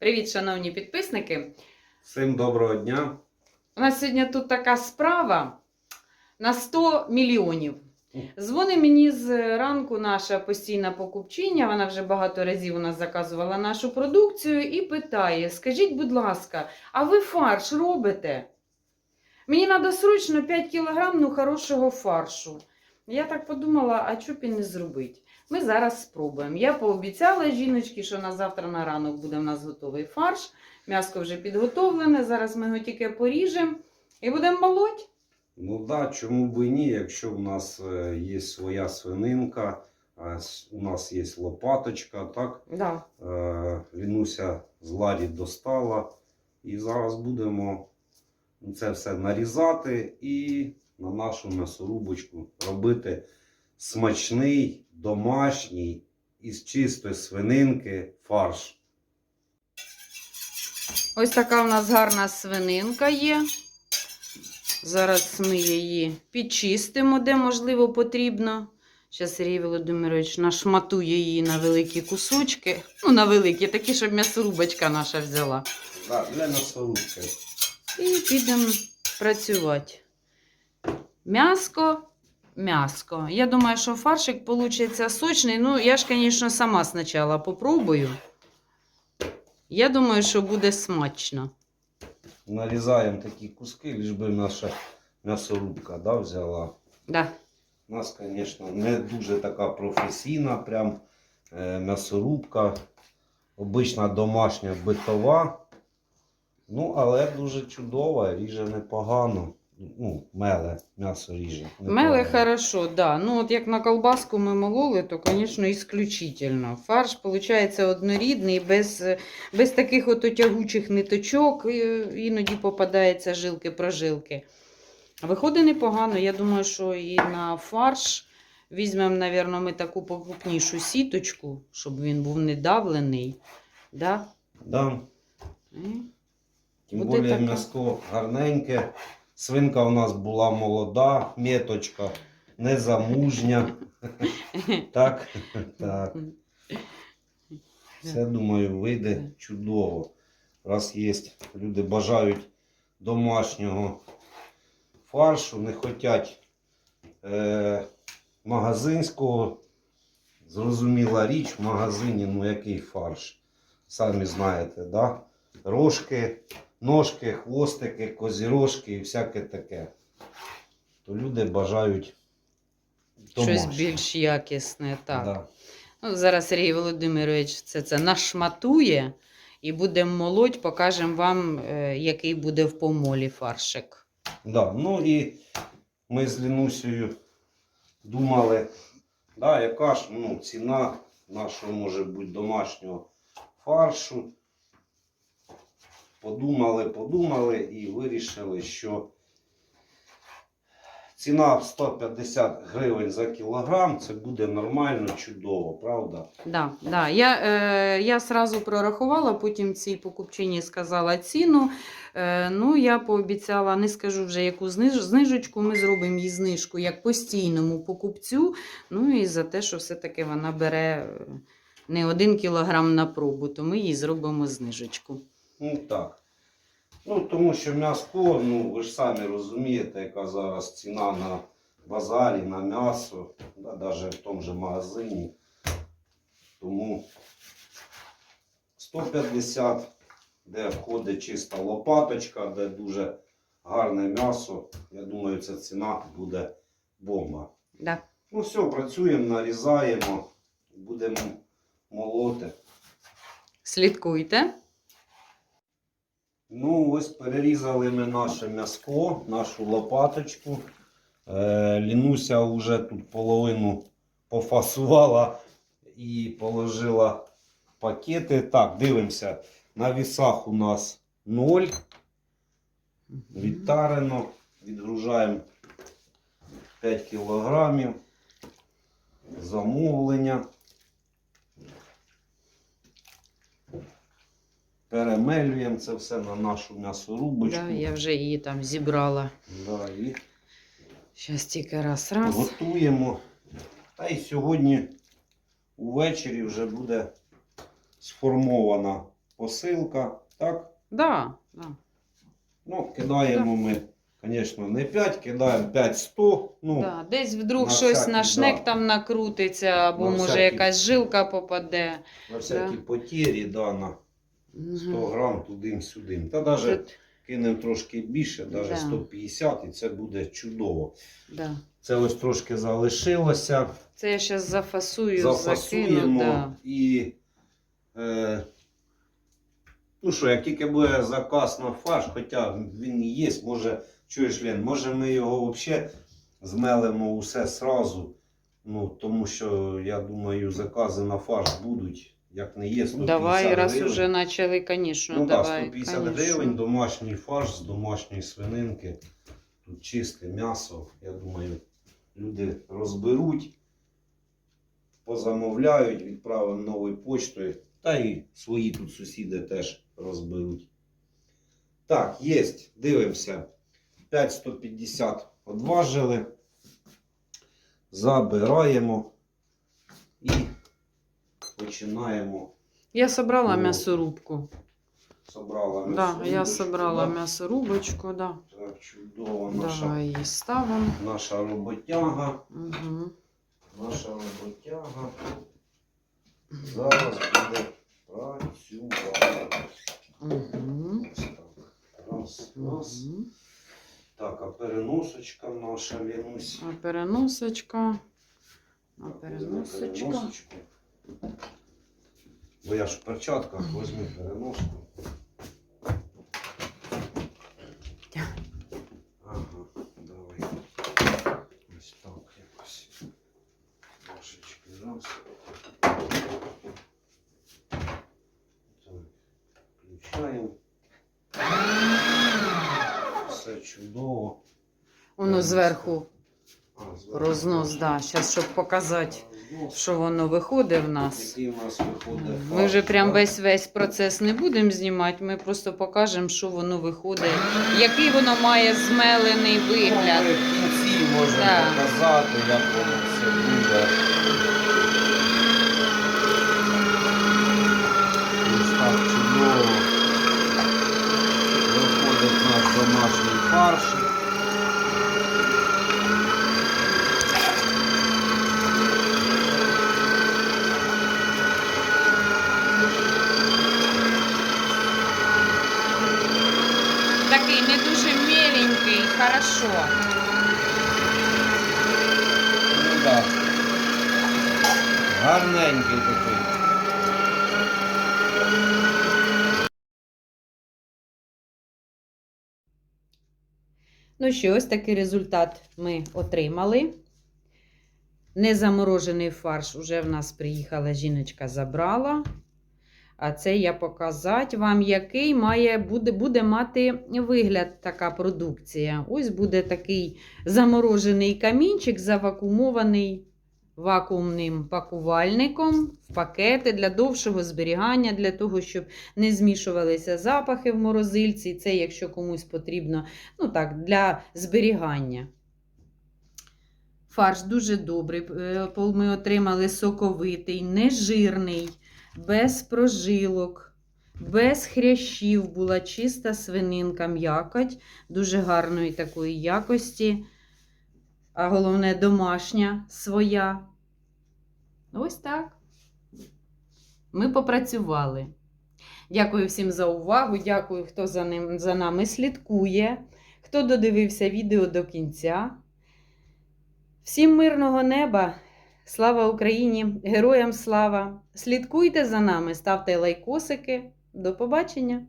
Привіт, шановні підписники. Всім доброго дня. У нас сьогодні тут така справа на 100 мільйонів. Дзвони мені з ранку наша постійна покупчиня, вона вже багато разів у нас заказувала нашу продукцію і питає: скажіть, будь ласка, а ви фарш робите? Мені треба срочно 5 кілограм ну, хорошого фаршу. Я так подумала, а чого б і не зробити? Ми зараз спробуємо. Я пообіцяла жіночці, що на завтра на ранок буде в нас готовий фарш. М'яско вже підготовлене. Зараз ми його тільки поріжемо і будемо молоть. Ну да, чому б і ні, якщо в нас е, є своя свининка, у нас є лопаточка, так? Да. Е, Лінуся з Ларі достала. І зараз будемо це все нарізати і на нашу м'ясорубочку робити смачний, домашній із чистої свининки фарш. Ось така у нас гарна свининка є. Зараз ми її підчистимо, де можливо потрібно. Зараз Сергій Володимирович нашматує її на великі кусочки. Ну, на великі, такі, щоб м'ясорубочка наша взяла. Да, для м'ясорубки. І підемо працювати. М'яско, м'яско. Я думаю, що фаршик вийде сочний. Ну, я ж, звісно, сама спочатку попробую. Я думаю, що буде смачно. Нарізаємо такі куски, лиш би наша м'ясорубка да, взяла. Да. У нас, звісно, не дуже така професійна, прям е, м'ясорубка. Обична домашня битова. Ну, але дуже чудова, ріже непогано. Ну, меле м'ясо ріже. Меле хорошо, да. Ну, от як на колбаску ми мололи, то, звісно, исключительно. Фарш, виходить, однорідний, без, без таких от тягучих ниточок, е, іноді попадаються жилки-прожилки. Виходить непогано. Я думаю, що і на фарш візьмемо, мабуть, ми таку покупнішу сіточку, щоб він був не давлений. Да? Да. Тим Буде більше м'яско гарненьке. Свинка у нас була молода, меточка, незамужня. Так, так. Все, думаю, вийде чудово. Раз є, люди бажають домашнього фаршу, не хочуть е, магазинського. Зрозуміла річ, в магазині, ну який фарш. Самі знаєте, да? Рожки, ножки, хвостики, козірожки і всяке таке. То люди бажають Щось більш якісне. Так. Да. Ну, зараз Сергій Володимирович це, це нашматує і будемо молоть, покажемо вам, е, який буде в помолі фаршик. Да, ну і ми з Лінусею думали, да, яка ж ну, ціна нашого може бути домашнього фаршу. Подумали, подумали і вирішили, що ціна 150 гривень за кілограм це буде нормально, чудово, правда? Да, да. Я, е, я сразу прорахувала, потім цій покупчині сказала ціну. Е, ну, я пообіцяла, не скажу вже яку зниж, знижечку, ми зробимо їй знижку як постійному покупцю. Ну і за те, що все-таки вона бере е, не один кілограм на пробу, то ми їй зробимо знижечку. Ну так. Ну, тому що м'яско, ну ви ж самі розумієте, яка зараз ціна на базарі, на м'ясо, да, навіть в тому же магазині. Тому 150, де входить чиста лопаточка, де дуже гарне м'ясо. Я думаю, ця ціна буде бомба. Да. Ну все, працюємо, нарізаємо, будемо молоти. Слідкуйте. Ну, ось перерізали ми наше м'яско, нашу лопаточку. Е, Лінуся вже тут половину пофасувала і положила в пакети. Так, дивимося. На вісах у нас 0. Відтарено. Відгружаємо 5 кілограмів. Замовлення. Перемелюємо це все на нашу м'ясорубочку. Да, я вже її там зібрала. Да, і Зараз тільки раз, раз. готуємо. Та й сьогодні увечері вже буде сформована посилка. Так? Да, да. Ну, кидаємо ми, звісно, не 5, кидаємо 5-100. Ну, Да. Десь вдруг на щось всякий, на шнек да. там накрутиться, або На може всякий. якась жилка попаде. на всякі потері, да, на 100 Мгм. грам туди-сюди. Та навіть кинемо трошки більше, навіть Да. 150, і це буде чудово. да. Це ось трошки залишилося. Це я зараз зафасую, закину. Да. і. Е, ну що, як тільки буде заказ на фарш, хоча він і є, може, чуєш, Лен, може ми його взагалі змелимо усе сразу. Ну, тому що я думаю, закази на фарш будуть, як не є 150 Давай, раз гривень. уже почали, звісно, Ну давай. 150 конечно. гривень, домашній фарш з домашньої свининки. Тут чисте м'ясо. Я думаю, люди розберуть, позамовляють, відправимо новою почтою. Та і свої тут сусіди теж розберуть. Так, є. Дивимося. 5150 одважили. Забираємо і починаємо. Я собрала Ну, м'ясорубку. Собрала Да, я собрала да. м'ясорубочку, да. Так, чудово. Наша, Давай її ставимо. наша роботяга. Угу. Наша роботяга. Зараз буде працювати. Угу. Ось так. Раз, раз. Угу. Так, а переносочка наша Ленусь. А переносочка. А переносочка. Бо я ж в перчатках візьми переноску. Ага, давай. Ось так якось. Трошечки раз. Включаємо. Все чудово. Воно зверху рознос, да. Зараз, щоб показати. Що воно виходить в нас. Який у нас виходить Ми вже прям весь весь процес не будемо знімати, ми просто покажемо, що воно виходить, який воно має змелений вигляд. Ми в кінці можемо Да. показати, як воно все буде. Ось так чудово. Виходить наш домашній фарш. Такий не дуже міленький, хорошо. Ну так. Гарненький такий. Ну що, ось такий результат ми отримали. Незаморожений фарш уже в нас приїхала, жіночка забрала. А це я показати вам, який має, буде, буде мати вигляд така продукція. Ось буде такий заморожений камінчик, завакуумований вакуумним пакувальником в пакети для довшого зберігання, для того, щоб не змішувалися запахи в морозильці. Це, якщо комусь потрібно, ну так, для зберігання. Фарш дуже добрий. Е, Ми отримали соковитий, нежирний, без прожилок, без хрящів. Була чиста свининка, м'якоть, дуже гарної такої якості. А головне, домашня своя. Ось так. Ми попрацювали. Дякую всім за увагу. Дякую, хто за, ним, за нами слідкує, хто додивився відео до кінця. Всім мирного неба! Слава Україні! Героям слава! Слідкуйте за нами, ставте лайкосики. До побачення!